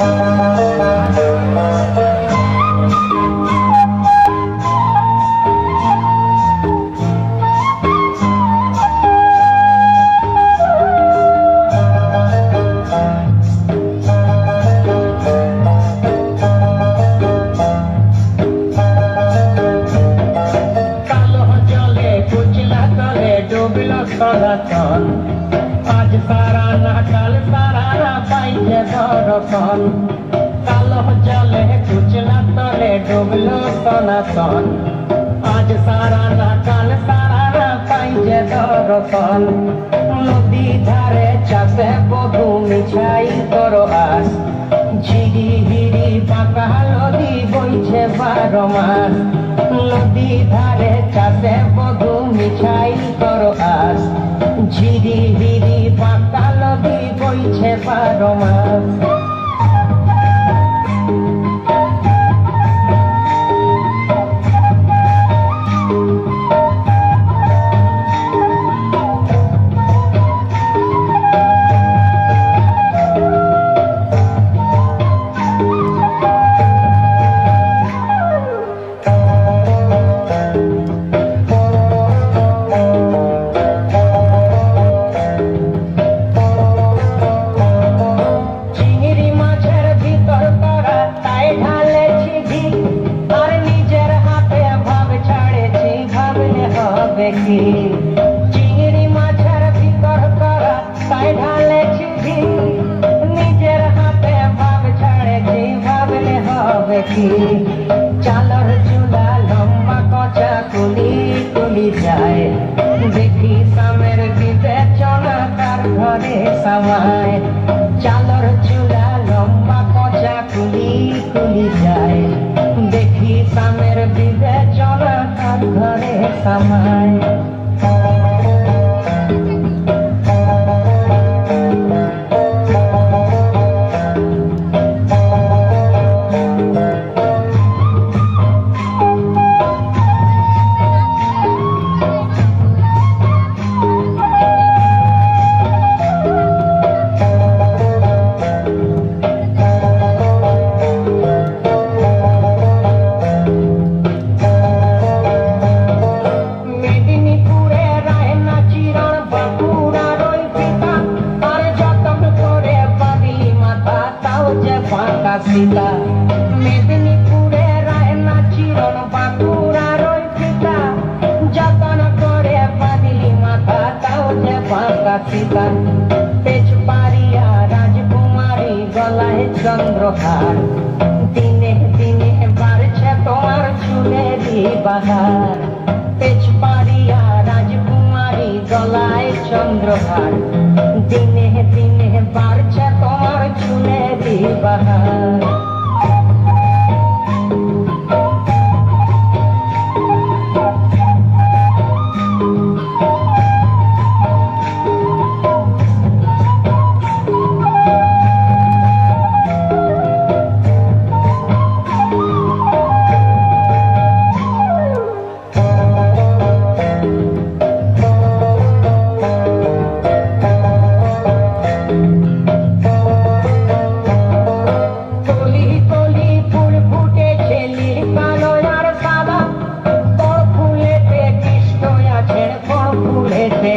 কালো জলে কুচলা তলে ডুবল সনাতন আজ সারা না কাল সারা না পাইছে দর্শন কালো নদী ধারে চাষে বধু মিছাই করো আস ঝিরি হিরি বাঁকা নদী বইছে বারো মাস। নদী ধারে চাষে বধু মিছাই করো আস ঝিরি হিরি নদী বইছে বারো মাস কি চিংড়ি মাছের ভিতর নিজের হাতে ভাব ছাড়েছি ভাবলে হবে কি? চালর চুলা লম্বা কচা কুলি কুলি যায়। দেখি সামের বিবেচনা তার ঘরে সামায় চালর চুলা লম্বা কচা কুলি কুলি যায়। দেখি সামের বিবেচনা তার ঘরে সামায় সীতা মেদিনীপুরে রায়না চিরণ বাঁকুড়ার ওই পিতা। যতন করে পাগলি মাথা তাও যে ফাঁকা সীতা পেছ পারিয়া রাজকুমারী গলায় চন্দ্রহার। দিনে দিনে বাড়ছে তোমার চুলেরই বাহার। পেছ পারিয়া রাজকুমারী গলায় চন্দ্রহার। দিনে দিনে বাড়ছে তোমার চুলেরই বাহার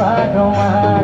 I don't want